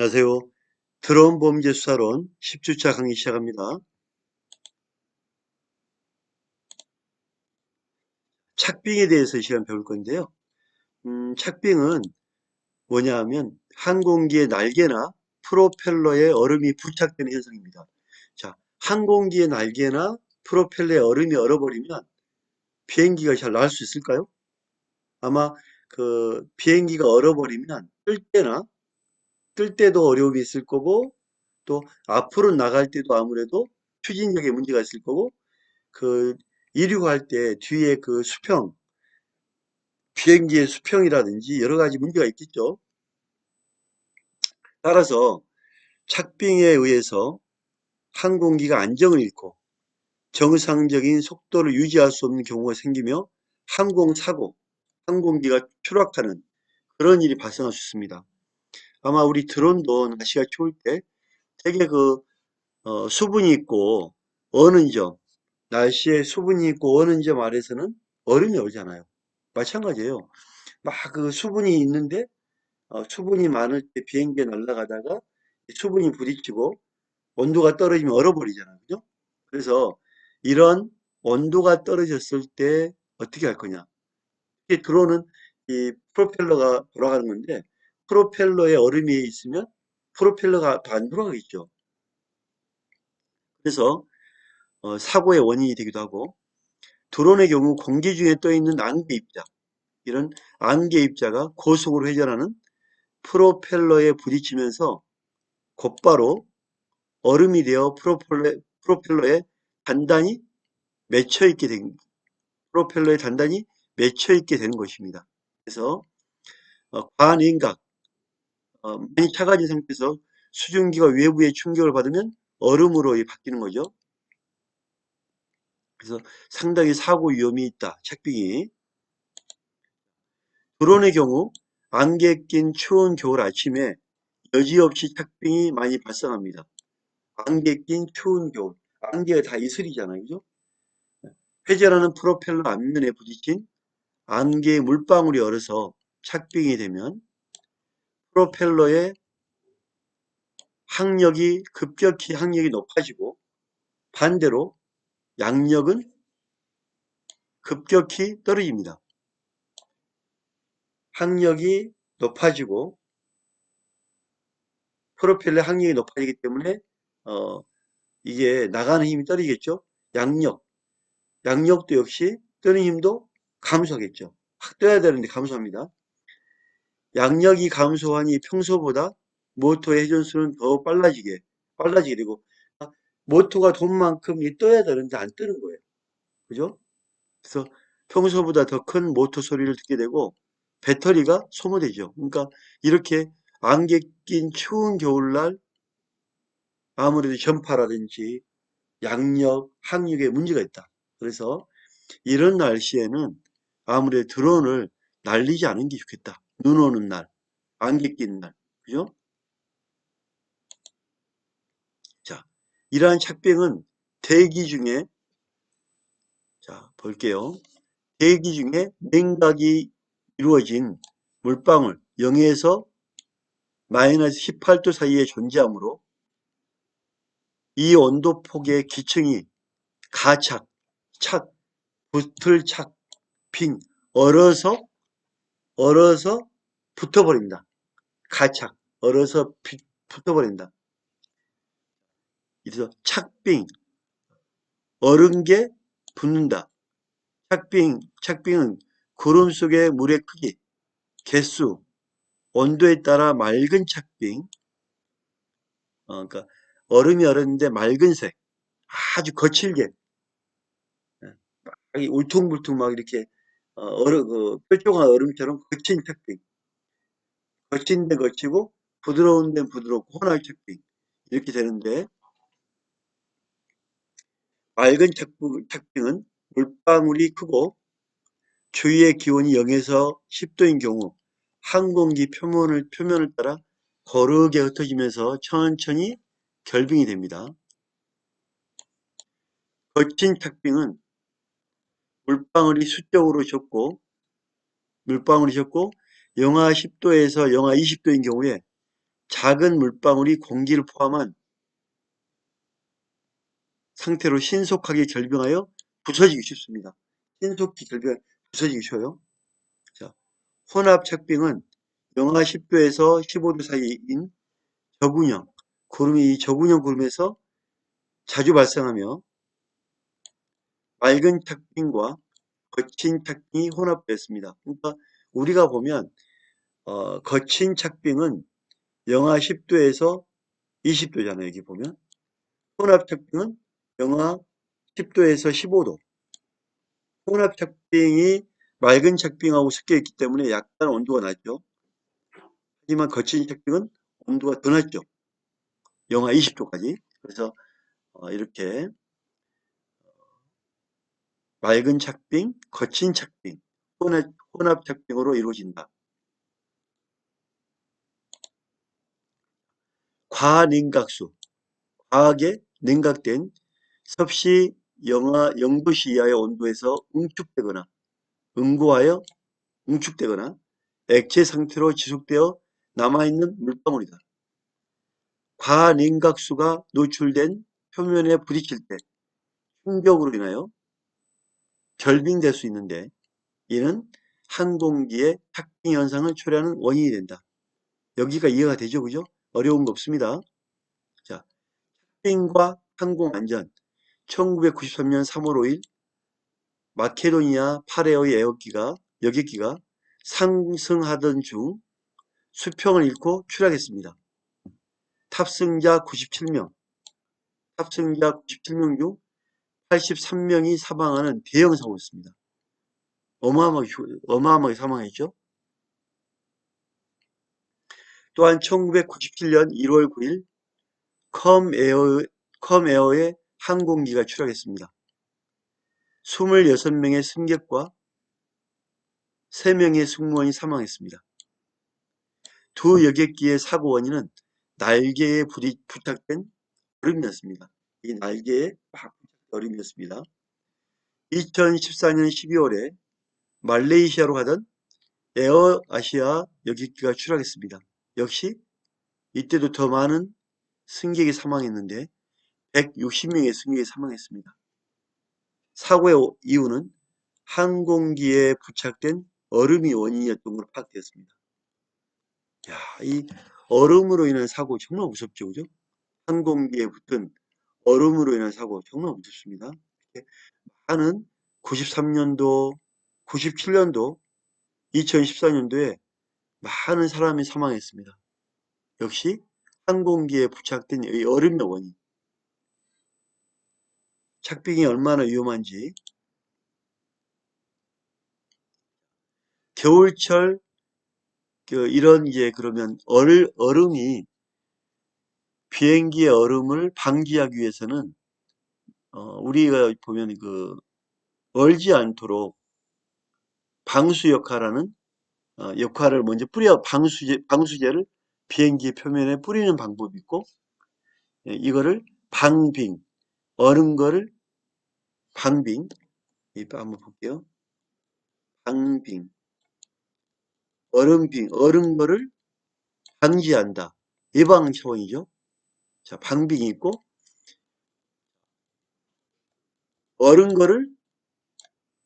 안녕하세요. 드론 범죄 수사론 10주차 강의 시작합니다. 착빙에 대해서 이 시간 배울 건데요. 음, 착빙은 뭐냐 하면 항공기의 날개나 프로펠러에 얼음이 부착되는 현상입니다. 자, 항공기의 날개나 프로펠러에 얼음이 얼어버리면 비행기가 잘 날 수 있을까요? 아마 그 비행기가 얼어버리면 뜰 때나 뜰 때도 어려움이 있을 거고 또 앞으로 나갈 때도 아무래도 추진력에 문제가 있을 거고 그 이륙할 때 뒤에 그 수평 비행기의 수평이라든지 여러 가지 문제가 있겠죠. 따라서 착빙에 의해서 항공기가 안정을 잃고 정상적인 속도를 유지할 수 없는 경우가 생기며 항공사고, 항공기가 추락하는 그런 일이 발생할 수 있습니다. 아마 우리 드론도 날씨가 추울 때 되게 그 어, 수분이 있고 어는 점, 날씨에 수분이 있고 어는 점 아래서는 얼음이 오잖아요. 마찬가지예요. 막 그 수분이 있는데 어, 수분이 많을 때 비행기에 날아가다가 수분이 부딪히고 온도가 떨어지면 얼어버리잖아요. 그죠? 그래서 이런 온도가 떨어졌을 때 어떻게 할 거냐. 이 드론은 이 프로펠러가 돌아가는 건데 프로펠러에 얼음이 있으면 프로펠러가 더안 돌아가겠죠. 그래서 어, 사고의 원인이 되기도 하고 드론의 경우 공기 중에 떠 있는 안개 입자 이런 안개 입자가 고속으로 회전하는 프로펠러에 부딪히면서 곧바로 얼음이 되어 프로펠러, 프로펠러에 단단히 맺혀 있게 된 프로펠러에 단단히 맺혀 있게 되는 것입니다. 그래서 어, 과냉각 어, 많이 차가진 상태에서 수증기가 외부의 충격을 받으면 얼음으로 바뀌는 거죠. 그래서 상당히 사고 위험이 있다. 착빙이. 드론의 경우 안개 낀 추운 겨울 아침에 여지없이 착빙이 많이 발생합니다. 안개 낀 추운 겨울. 안개가 다 이슬이잖아요. 그죠? 회전하는 프로펠러 앞면에 부딪힌 안개의 물방울이 얼어서 착빙이 되면 프로펠러의 항력이 급격히 항력이 높아지고 반대로 양력은 급격히 떨어집니다. 항력이 높아지고 프로펠러 항력이 높아지기 때문에 어, 이게 나가는 힘이 떨어지겠죠. 양력, 양력도 역시 뜨는 힘도 감소하겠죠. 확 떠야 되는데 감소합니다. 양력이 감소하니 평소보다 모터의 회전수는 더 빨라지게 빨라지게 되고 모터가 돈 만큼 떠야 되는데 안 뜨는 거예요. 그죠? 그래서 평소보다 더 큰 모터 소리를 듣게 되고 배터리가 소모되죠. 그러니까 이렇게 안개 낀 추운 겨울날 아무래도 전파라든지 양력, 항력에 문제가 있다. 그래서 이런 날씨에는 아무래도 드론을 날리지 않은 게 좋겠다. 눈 오는 날, 안개 낀 날, 그죠? 자, 이러한 착병은 대기 중에, 자, 볼게요. 대기 중에 냉각이 이루어진 물방울 0에서 마이너스 18도 사이에 존재하므로 이 온도폭의 기층이 가착, 착, 붙을 착, 빙, 얼어서, 얼어서 붙어버립니다. 가착, 얼어서 붙어버린다. 그래서 착빙, 얼은 게 붙는다. 착빙, 착빙은 구름 속의 물의 크기, 개수, 온도에 따라 맑은 착빙, 어, 그러니까 얼음이 얼었는데 맑은 색, 아주 거칠게, 예, 울퉁불퉁 막 이렇게 어, 얼어, 그 뾰족한 얼음처럼 거친 착빙, 거친 데 거치고 부드러운 데 부드럽고 혼합 착빙 이렇게 되는데 맑은 착빙은 물방울이 크고 주위의 기온이 0에서 10도인 경우 항공기 표면을, 표면을 따라 거르게 흩어지면서 천천히 결빙이 됩니다. 거친 착빙은 물방울이 수적으로 적고 물방울이 적고 영하 10도에서 영하 20도인 경우에 작은 물방울이 공기를 포함한 상태로 신속하게 결빙하여 부서지기 쉽습니다. 신속히 결빙, 부서지기 쉬워요. 자, 혼합 착빙은 영하 10도에서 15도 사이인 저군형, 구름이 이 저군형 구름에서 자주 발생하며 맑은 착빙과 거친 착빙이 혼합되었습니다. 그러니까 우리가 보면 어, 거친 착빙은 영하 10도에서 20도잖아요. 여기 보면 혼합 착빙은 영하 10도에서 15도. 혼합 착빙이 맑은 착빙하고 섞여 있기 때문에 약간 온도가 낮죠. 하지만 거친 착빙은 온도가 더 낮죠. 영하 20도까지. 그래서 어, 이렇게 맑은 착빙, 거친 착빙, 혼합, 착빙으로 이루어진다. 과냉각수, 과하게 냉각된 섭씨 영하 0도씨 이하의 온도에서 응축되거나 응고하여 응축되거나 액체 상태로 지속되어 남아있는 물방울이다. 과냉각수가 노출된 표면에 부딪힐 때 충격으로 인하여 결빙될 수 있는데 이는 항공기의 착빙 현상을 초래하는 원인이 된다. 여기가 이해가 되죠, 그죠? 어려운 거 없습니다. 자, 착빙과 항공안전 1993년 3월 5일 마케도니아 파레오의 에어기가 여객기가 상승하던 중 수평을 잃고 추락했습니다. 탑승자 97명, 탑승자 97명 중 83명이 사망하는 대형 사고였습니다. 어마어마하게, 어마어마하게 사망했죠. 또한 1997년 1월 9일 컴에어, 컴에어의 항공기가 추락했습니다. 26명의 승객과 3명의 승무원이 사망했습니다. 두 여객기의 사고 원인은 날개에 부착된 얼음이었습니다. 이 날개에 막 얼음이었습니다. 2014년 12월에 말레이시아로 가던 에어 아시아 여객기가 추락했습니다. 역시 이때도 더 많은 승객이 사망했는데 160명의 승객이 사망했습니다. 사고의 이유는 항공기에 부착된 얼음이 원인이었던 것으로 파악되었습니다. 야, 이 얼음으로 인한 사고 정말 무섭죠, 그죠? 항공기에 붙은 얼음으로 인한 사고 정말 무섭습니다. 많은 93년도, 97년도, 2014년도에 많은 사람이 사망했습니다. 역시 항공기에 부착된 이 얼음의 원인. 착빙이 얼마나 위험한지. 겨울철 그 이런 이제 그러면 얼, 얼음이 비행기의 얼음을 방지하기 위해서는 어, 우리가 보면 그 얼지 않도록 방수 역할하는 어, 역할을 먼저 뿌려 방수제 방수제를 비행기 표면에 뿌리는 방법이 있고 예, 이거를 방빙 얼은 거를 방빙 한번 볼게요. 방빙 얼음빙 얼은 거를 방지한다 예방 차원이죠. 자 방빙이 있고 얼은 거를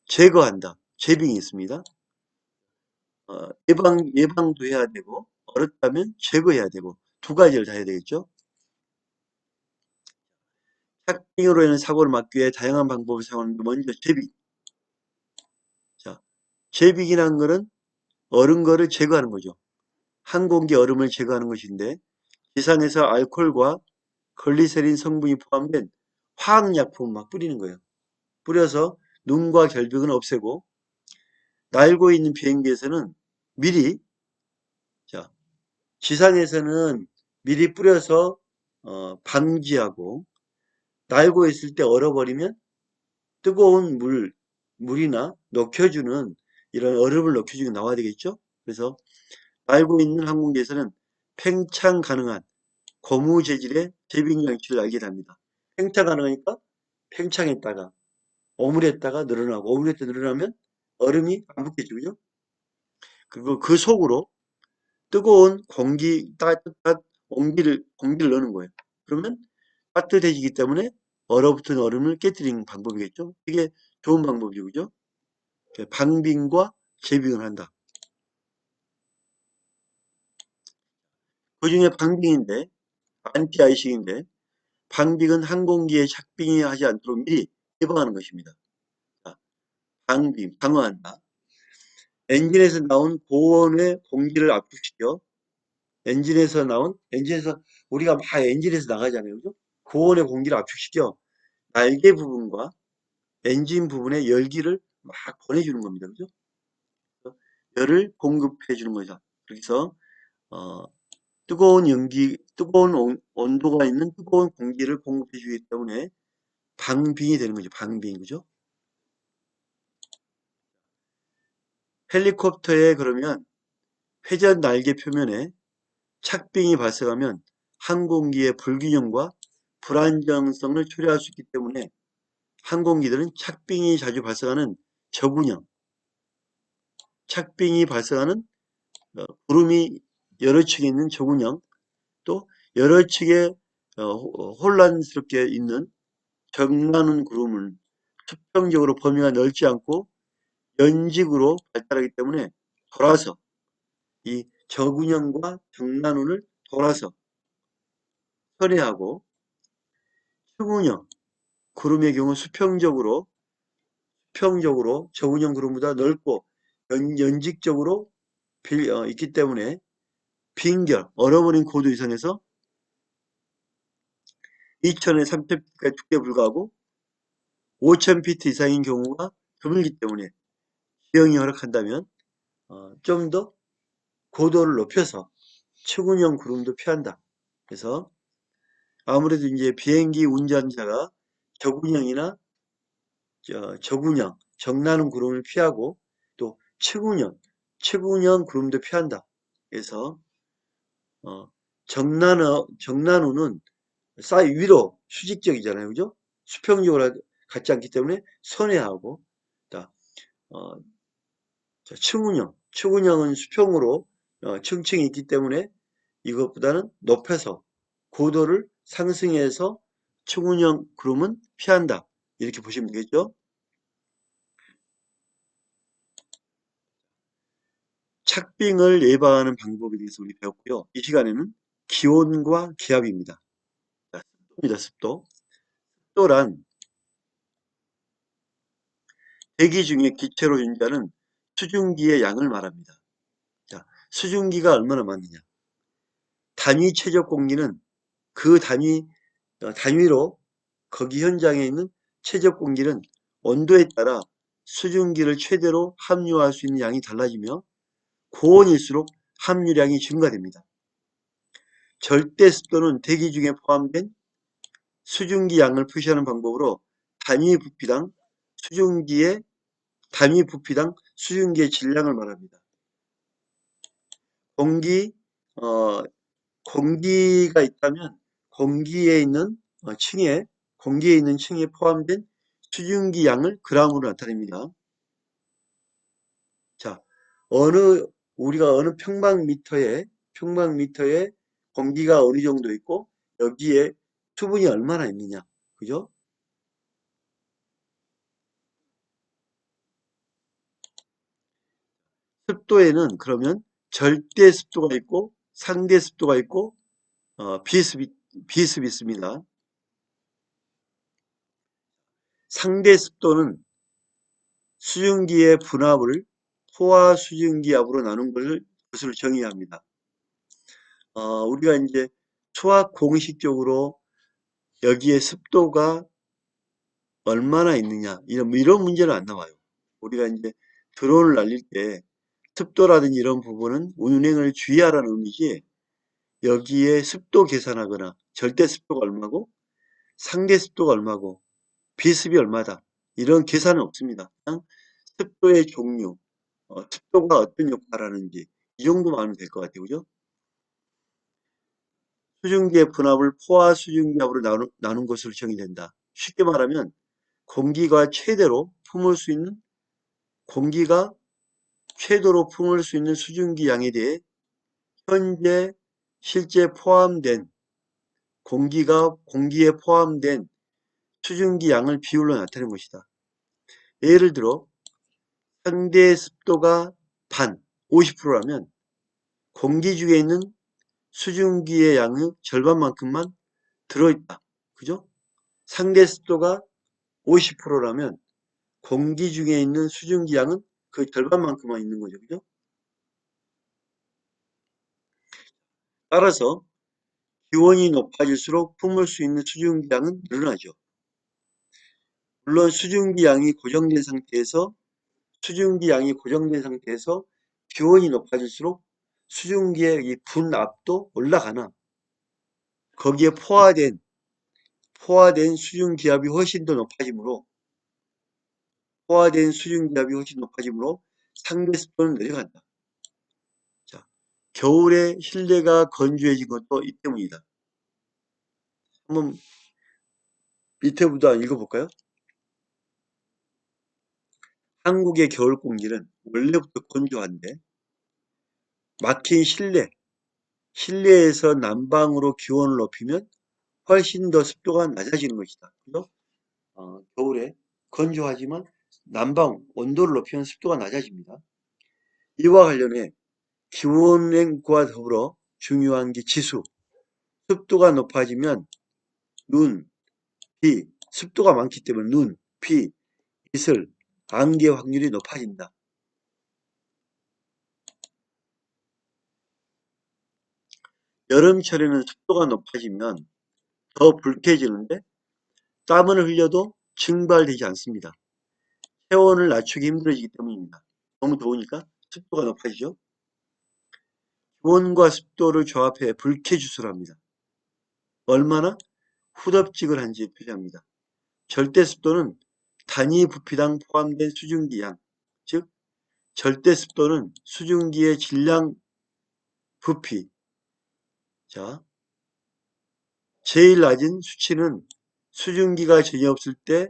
제거한다 제빙이 있습니다. 어, 예방 예방도 해야 되고 얼었다면 제거해야 되고 두 가지를 다 해야 되겠죠. 착빙으로 인한 사고를 막기 위해 다양한 방법을 사용하는데 먼저 제빙. 자, 제빙이라는 것은 얼은 거를 제거하는 거죠. 항공기 얼음을 제거하는 것인데 지상에서 알코올과 글리세린 성분이 포함된 화학약품을 막 뿌리는 거예요. 뿌려서 눈과 결벽은 없애고 날고 있는 비행기에서는 미리 자 지상에서는 미리 뿌려서 어, 방지하고 날고 있을 때 얼어버리면 뜨거운 물, 물이나 녹여주는 이런 얼음을 게 나와야 되겠죠? 그래서 날고 있는 항공기에서는 팽창 가능한 고무 재질의 제빙 장치를 알게 됩니다 팽창 가능하니까 팽창했다가 오물했다가 늘어나고 오물했다 늘어나면 얼음이 안 붙겠죠? 그리고 그 속으로 뜨거운 공기, 따뜻한 공기를, 공기를 넣는 거예요. 그러면 따뜻해지기 때문에 얼어붙은 얼음을 깨뜨리는 방법이겠죠. 이게 좋은 방법이죠. 그죠? 방빙과 재빙을 한다. 그 중에 방빙인데, 안티아이싱인데, 방빙은 항공기에 착빙이 하지 않도록 미리 예방하는 것입니다. 자, 방빙, 방어한다. 엔진에서 나온 고온의 공기를 압축시켜 엔진에서 나온 엔진에서 우리가 막 엔진에서 나가잖아요. 그죠? 고온의 공기를 압축시켜 날개 부분과 엔진 부분에 열기를 막 보내주는 겁니다. 그죠? 열을 공급해 주는 거죠. 그래서 어, 뜨거운 연기, 뜨거운 온, 온도가 있는 뜨거운 공기를 공급해 주기 때문에 방빙이 되는 거죠. 방빙, 그죠? 헬리콥터에 그러면 회전 날개 표면에 착빙이 발생하면 항공기의 불균형과 불안정성을 초래할 수 있기 때문에 항공기들은 착빙이 자주 발생하는 저군형, 착빙이 발생하는 어, 구름이 여러 층에 있는 저군형, 또 여러 층에 어, 혼란스럽게 있는 정나는 구름은 수평적으로 범위가 넓지 않고 연직으로 발달하기 때문에 돌아서 이 저군형과 정난운을 돌아서 선회하고 추군형 구름의 경우 수평적으로 수평적으로 저군형 구름보다 넓고 연, 직적으로 어, 있기 때문에 빈결 얼어버린 고도 이상에서 2000에 3000피트까지 두께 불과하고 5000피트 이상인 경우가 드물기 때문에 지형이 허락한다면 어, 좀 더 고도를 높여서 추군형 구름도 피한다. 그래서 아무래도 이제 비행기 운전자가 저군형이나 저, 저군형, 정나는 구름을 피하고 또 최군형, 최군형 구름도 피한다. 그래서 어, 정난어, 정난우는 사이 위로 수직적이잖아요. 그죠? 수평적으로 갖지 않기 때문에 선회하고 어, 층운형, 층운형은 수평으로 어, 층층이 있기 때문에 이것보다는 높여서 고도를 상승해서 층운형 구름은 피한다. 이렇게 보시면 되겠죠. 착빙을 예방하는 방법에 대해서 우리 배웠고요. 이 시간에는 기온과 기압입니다. 자, 습도입니다. 습도. 습도란 대기 중에 기체로 존재하는 수증기의 양을 말합니다. 자, 수증기가 얼마나 많느냐. 단위 최적 공기는 그 단위, 어, 단위로 거기 현장에 있는 최적 공기는 온도에 따라 수증기를 최대로 함유할 수 있는 양이 달라지며 고온일수록 함유량이 증가됩니다. 절대 습도는 대기 중에 포함된 수증기 양을 표시하는 방법으로 단위 부피당 수증기의 단위 부피당 수증기의 질량을 말합니다. 공기, 어, 공기가 있다면 공기에 있는 어, 층에 공기에 있는 층에 포함된 수증기 양을 그람으로 나타냅니다. 자, 어느 우리가 어느 평방미터에 평방미터에 공기가 어느 정도 있고 여기에 수분이 얼마나 있느냐, 그죠? 습도에는 그러면 절대 습도가 있고 상대 습도가 있고 어, 비습이 비습이 있습니다. 상대 습도는 수증기의 분압을 포화 수증기압으로 나눈 것을 정의합니다. 어, 우리가 이제 수학 공식적으로 여기에 습도가 얼마나 있느냐 이런 이런 문제는 안 나와요. 우리가 이제 드론을 날릴 때 습도라든지 이런 부분은 운행을 주의하라는 의미지 여기에 습도 계산하거나 절대 습도가 얼마고 상대 습도가 얼마고 비습이 얼마다 이런 계산은 없습니다. 그냥 습도의 종류, 어, 습도가 어떤 역할을 하는지 이 정도만 알면 될 것 같아요. 그죠? 수증기의 분압을 포화 수증기압으로 나누, 나눈 것으로 정의된다. 쉽게 말하면 공기가 최대로 품을 수 있는 공기가 최대로 품을 수 있는 수증기 양에 대해 현재 실제 포함된 공기가 공기에 포함된 수증기 양을 비율로 나타낸 것이다. 예를 들어 상대 습도가 반 50%라면 공기 중에 있는 수증기의 양의 절반만큼만 들어있다. 그죠? 상대 습도가 50%라면 공기 중에 있는 수증기 양은 그 절반만큼만 있는 거죠. 그죠? 따라서 기온이 높아질수록 품을 수 있는 수증기 양은 늘어나죠. 물론 수증기 양이 고정된 상태에서 수증기 양이 고정된 상태에서 기온이 높아질수록 수증기의 이 분압도 올라가나 거기에 포화된 포화된 수증기압이 훨씬 더 높아지므로 포화된 수증기압이 훨씬 높아지므로 상대 습도는 내려간다. 자, 겨울에 실내가 건조해진 것도 이 때문이다. 한번 밑에부터 읽어볼까요? 한국의 겨울 공기는 원래부터 건조한데 막힌 실내, 실내에서 난방으로 기온을 높이면 훨씬 더 습도가 낮아지는 것이다. 그죠? 어, 겨울에 건조하지만 난방 온도를 높이면 습도가 낮아집니다. 이와 관련해 기온과 더불어 중요한 게 지수. 습도가 높아지면 눈, 비, 습도가 많기 때문에 눈, 비, 이슬, 안개 확률이 높아진다. 여름철에는 습도가 높아지면 더 불쾌해지는데 땀을 흘려도 증발되지 않습니다. 체온을 낮추기 힘들어지기 때문입니다. 너무 더우니까 습도가 높아지죠. 기온과 습도를 조합해 불쾌주소를 합니다. 얼마나 후덥지근한지 표시합니다. 절대 습도는 단위 부피당 포함된 수증기 양, 즉 절대 습도는 수증기의 질량 부피. 자, 제일 낮은 수치는 수증기가 전혀 없을 때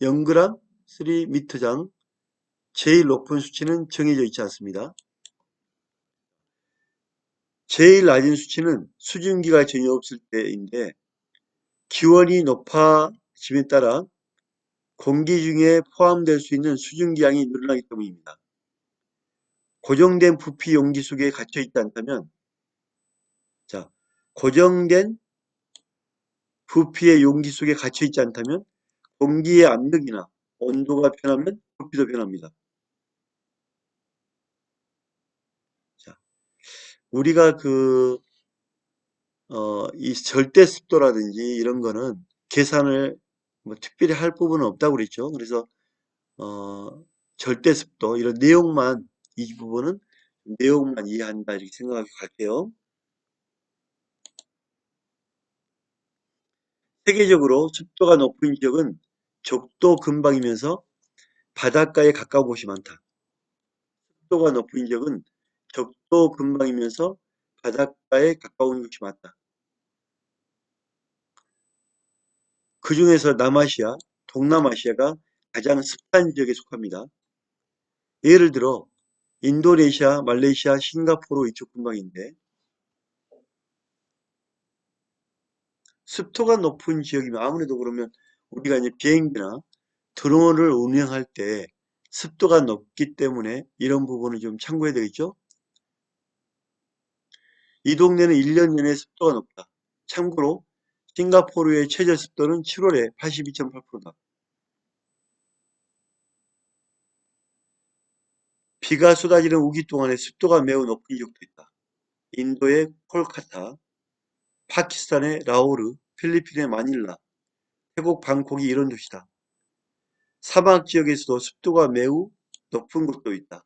0g 3m장, 제일 높은 수치는 정해져 있지 않습니다. 제일 낮은 수치는 수증기가 전혀 없을 때인데 기온이 높아짐에 따라 공기 중에 포함될 수 있는 수증기 양이 늘어나기 때문입니다. 고정된 부피 용기 속에 갇혀 있지 않다면 자 고정된 부피의 용기 속에 갇혀 있지 않다면 공기의 압력이나 온도가 변하면 부피도 변합니다. 자, 우리가 그, 어, 이 절대 습도라든지 이런 거는 계산을 뭐 특별히 할 부분은 없다고 그랬죠. 그래서, 어, 절대 습도, 이런 내용만, 이 부분은 내용만 이해한다, 이렇게 생각하고 갈게요. 세계적으로 습도가 높은 지역은 적도 근방이면서 바닷가에 가까운 곳이 많다. 습도가 높은 지역은 적도 근방이면서 바닷가에 가까운 곳이 많다. 그 중에서 남아시아, 동남아시아가 가장 습한 지역에 속합니다. 예를 들어 인도네시아, 말레이시아, 싱가포르 이쪽 근방인데 습도가 높은 지역이면 아무래도 그러면 우리가 이제 비행기나 드론을 운영할 때 습도가 높기 때문에 이런 부분을 좀 참고해야 되겠죠? 이 동네는 1년 내내 습도가 높다. 참고로 싱가포르의 최저 습도는 7월에 82.8%다. 비가 쏟아지는 우기 동안에 습도가 매우 높은 지역도 있다. 인도의 콜카타, 파키스탄의 라오르, 필리핀의 마닐라, 태국 방콕이 이런 도시다. 사막 지역에서도 습도가 매우 높은 곳도 있다.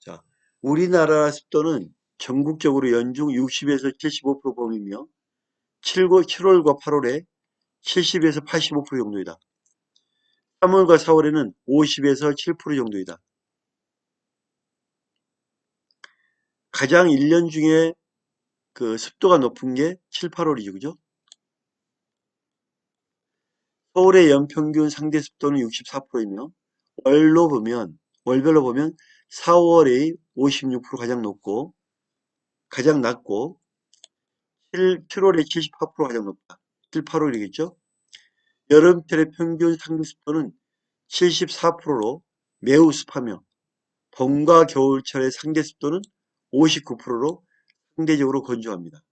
자, 우리나라 습도는 전국적으로 연중 60에서 75% 범위며 7월과 8월에 70에서 85% 정도이다. 3월과 4월에는 50에서 7% 정도이다. 가장 1년 중에 그 습도가 높은 게 7, 8월이죠. 그죠? 서울의 연평균 상대 습도는 64%이며 월로 보면 월별로 보면 4월의 56% 가장 높고 가장 낮고 7, 7월에 78% 가장 높다. 7, 8월이겠죠? 여름철의 평균 상대 습도는 74%로 매우 습하며 봄과 겨울철의 상대 습도는 59%로 상대적으로 건조합니다.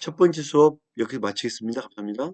첫 번째 수업 여기서 마치겠습니다. 감사합니다.